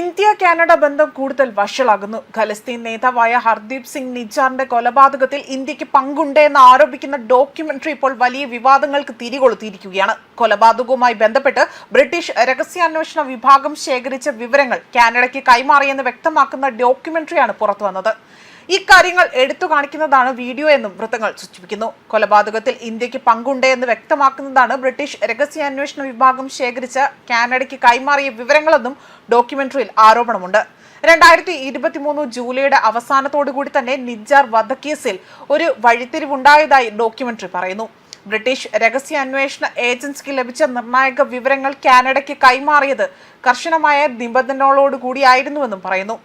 India Canada ബന്ധം കൂടുതൽ വഷളാകുന്നു. ഖലസ്തീൻ നേതാവായ ഹർദീപ് സിംഗ് നിജാറിന്റെ കൊലപാതകത്തിൽ ഇന്ത്യയ്ക്ക് പങ്കുണ്ടെന്ന് ആരോപിക്കുന്ന ഡോക്യുമെന്ററി ഇപ്പോൾ വലിയ വിവാദങ്ങൾക്ക് തിരികൊളുത്തിയിരിക്കുകയാണ്. കൊലപാതകവുമായി ബന്ധപ്പെട്ട് ബ്രിട്ടീഷ് രഹസ്യാന്വേഷണ വിഭാഗം ശേഖരിച്ച വിവരങ്ങൾ കാനഡയ്ക്ക് കൈമാറിയെന്ന് വ്യക്തമാക്കുന്ന ഡോക്യുമെന്ററിയാണ് പുറത്തുവന്നത്. ഇക്കാര്യങ്ങൾ എടുത്തു കാണിക്കുന്നതാണ് വീഡിയോ എന്നും വൃത്തങ്ങൾ സൂചിപ്പിക്കുന്നു. കൊലപാതകത്തിൽ ഇന്ത്യയ്ക്ക് പങ്കുണ്ട് എന്ന് വ്യക്തമാക്കുന്നതാണ് ബ്രിട്ടീഷ് രഹസ്യാന്വേഷണ വിഭാഗം ശേഖരിച്ച കാനഡയ്ക്ക് കൈമാറിയ വിവരങ്ങളെന്നും ഡോക്യുമെന്ററിയിൽ ആരോപണമുണ്ട്. രണ്ടായിരത്തി ഇരുപത്തിമൂന്ന് ജൂലൈയുടെ അവസാനത്തോടുകൂടി തന്നെ നിജാർ വധക്കേസിൽ ഒരു വഴിത്തിരിവുണ്ടായതായി ഡോക്യുമെന്ററി പറയുന്നു. ബ്രിട്ടീഷ് രഹസ്യാന്വേഷണ ഏജൻസിക്ക് ലഭിച്ച നിർണായക വിവരങ്ങൾ കാനഡയ്ക്ക് കൈമാറിയത് കർശനമായ നിബന്ധനകളോടുകൂടിയായിരുന്നുവെന്നും പറയുന്നു.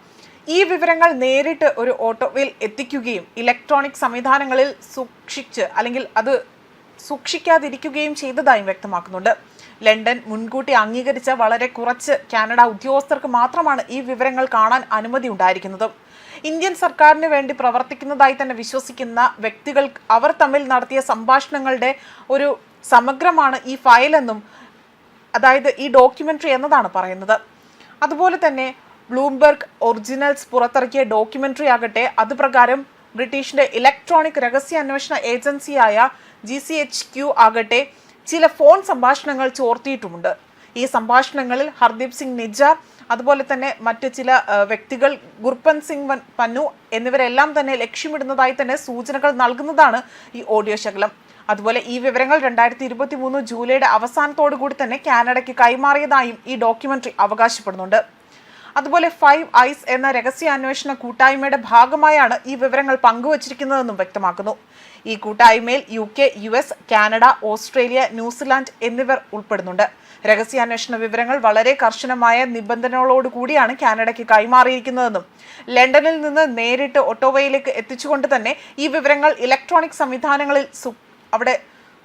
ഈ വിവരങ്ങൾ നേരിട്ട് ഒരു ഓട്ടോയിൽ എത്തിക്കുകയും ഇലക്ട്രോണിക് സംവിധാനങ്ങളിൽ സൂക്ഷിച്ച് അല്ലെങ്കിൽ അത് സൂക്ഷിക്കാതിരിക്കുകയും ചെയ്തതായും വ്യക്തമാക്കുന്നുണ്ട്. ലണ്ടൻ മുൻകൂട്ടി അംഗീകരിച്ച വളരെ കുറച്ച് കാനഡ ഉദ്യോഗസ്ഥർക്ക് മാത്രമാണ് ഈ വിവരങ്ങൾ കാണാൻ അനുമതി ഉണ്ടായിരിക്കുന്നത്. ഇന്ത്യൻ സർക്കാരിന് വേണ്ടി പ്രവർത്തിക്കുന്നതായി തന്നെ വിശ്വസിക്കുന്ന വ്യക്തികൾ അവർ തമ്മിൽ നടത്തിയ സംഭാഷണങ്ങളുടെ ഒരു സമഗ്രമാണ് ഈ ഫയലെന്നും അതായത് ഈ ഡോക്യുമെന്ററി എന്നതാണ് പറയുന്നത്. അതുപോലെ തന്നെ ബ്ലൂംബെർഗ് ഒറിജിനൽസ് പുറത്തിറക്കിയ ഡോക്യുമെന്ററി ആകട്ടെ. അതുപ്രകാരം ബ്രിട്ടീഷിന്റെ ഇലക്ട്രോണിക് രഹസ്യ അന്വേഷണ ഏജൻസിയായ ജി സി എച്ച് ക്യു ആകട്ടെ ചില ഫോൺ സംഭാഷണങ്ങൾ ചോർത്തിയിട്ടുമുണ്ട്. ഈ സംഭാഷണങ്ങളിൽ ഹർദീപ് സിംഗ് നിജാർ അതുപോലെ തന്നെ മറ്റ് ചില വ്യക്തികൾ ഗുർപൻ സിംഗ് പന്നു എന്നിവരെല്ലാം തന്നെ ലക്ഷ്യമിടുന്നതായി തന്നെ സൂചനകൾ നൽകുന്നതാണ് ഈ ഓഡിയോ ശകലം. അതുപോലെ ഈ വിവരങ്ങൾ രണ്ടായിരത്തി ഇരുപത്തി മൂന്ന് ജൂലൈയുടെ അവസാനത്തോടു കൂടി തന്നെ കാനഡയ്ക്ക് കൈമാറിയതായും ഈ ഡോക്യുമെന്ററി അവകാശപ്പെടുന്നുണ്ട്. അതുപോലെ ഫൈവ് ഐസ് എന്ന രഹസ്യാന്വേഷണ കൂട്ടായ്മയുടെ ഭാഗമായാണ് ഈ വിവരങ്ങൾ പങ്കുവച്ചിരിക്കുന്നതെന്നും വ്യക്തമാക്കുന്നു. ഈ കൂട്ടായ്മയിൽ U K U S Canada Australia New Zealand എന്നിവർ ഉൾപ്പെടുന്നുണ്ട്. രഹസ്യാന്വേഷണ വിവരങ്ങൾ വളരെ കർശനമായ നിബന്ധനകളോടുകൂടിയാണ് കാനഡയ്ക്ക് കൈമാറിയിരിക്കുന്നതെന്നും ലണ്ടനിൽ നിന്ന് നേരിട്ട് ഒട്ടോവയിലേക്ക് എത്തിച്ചുകൊണ്ട് തന്നെ ഈ വിവരങ്ങൾ ഇലക്ട്രോണിക് സംവിധാനങ്ങളിൽ അവിടെ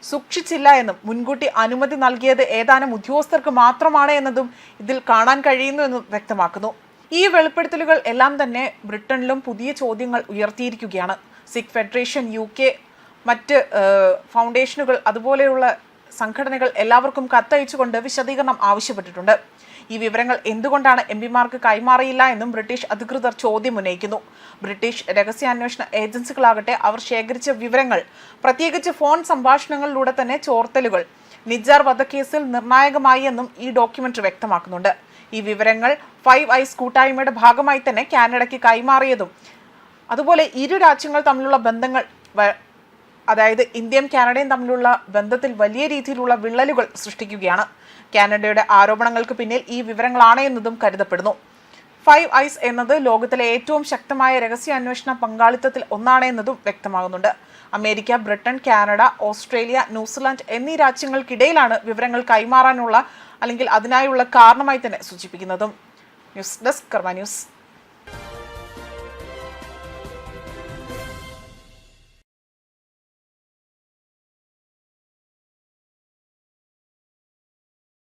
സൂക്ഷിച്ചില്ല എന്നും മുൻകൂട്ടി അനുമതി നൽകിയത് ഏതാനും ഉദ്യോഗസ്ഥർക്ക് മാത്രമാണ് എന്നതും ഇതിൽ കാണാൻ കഴിയുന്നു എന്നും വ്യക്തമാക്കുന്നു. ഈ വെളിപ്പെടുത്തലുകൾ എല്ലാം തന്നെ ബ്രിട്ടനിലും പുതിയ ചോദ്യങ്ങൾ ഉയർത്തിയിരിക്കുകയാണ്. സിഖ് ഫെഡറേഷൻ യു കെ മറ്റ് ഫൗണ്ടേഷനുകൾ അതുപോലെയുള്ള സംഘടനകൾ എല്ലാവർക്കും കത്തയച്ചുകൊണ്ട് വിശദീകരണം ആവശ്യപ്പെട്ടിട്ടുണ്ട്. ഈ വിവരങ്ങൾ എന്തുകൊണ്ടാണ് എം പിമാർക്ക് കൈമാറിയില്ല എന്നും ബ്രിട്ടീഷ് അധികൃതർ ചോദ്യം ഉന്നയിക്കുന്നു. ബ്രിട്ടീഷ് രഹസ്യാന്വേഷണ ഏജൻസികളാകട്ടെ അവർ ശേഖരിച്ച വിവരങ്ങൾ പ്രത്യേകിച്ച് ഫോൺ സംഭാഷണങ്ങളിലൂടെ തന്നെ ചോർത്തലുകൾ നിജാർ വധക്കേസിൽ നിർണായകമായി എന്നും ഈ ഡോക്യുമെന്ററി വ്യക്തമാക്കുന്നുണ്ട്. ഈ വിവരങ്ങൾ ഫൈവ് ഐസ് കൂട്ടായ്മയുടെ ഭാഗമായി തന്നെ കാനഡയ്ക്ക് കൈമാറിയതും അതുപോലെ ഇരു രാജ്യങ്ങൾ തമ്മിലുള്ള ബന്ധങ്ങൾ അതായത് ഇന്ത്യയും കാനഡയും തമ്മിലുള്ള ബന്ധത്തിൽ വലിയ രീതിയിലുള്ള വിള്ളലുകൾ സൃഷ്ടിക്കുകയാണ്. കാനഡയുടെ ആരോപണങ്ങൾക്ക് പിന്നിൽ ഈ വിവരങ്ങളാണ് എന്നതും കരുതപ്പെടുന്നു. ഫൈവ് ഐസ് എന്നത് ലോകത്തിലെ ഏറ്റവും ശക്തമായ രഹസ്യ അന്വേഷണ പങ്കാളിത്തത്തിൽ ഒന്നാണ് എന്നതും വ്യക്തമാകുന്നുണ്ട്. America Britain Canada Australia New Zealand എന്നീ രാജ്യങ്ങൾക്കിടയിലാണ് വിവരങ്ങൾ കൈമാറാനുള്ള അല്ലെങ്കിൽ അതിനായുള്ള കാരണമായി തന്നെ സൂചിപ്പിക്കുന്നതും. News desk Karma news.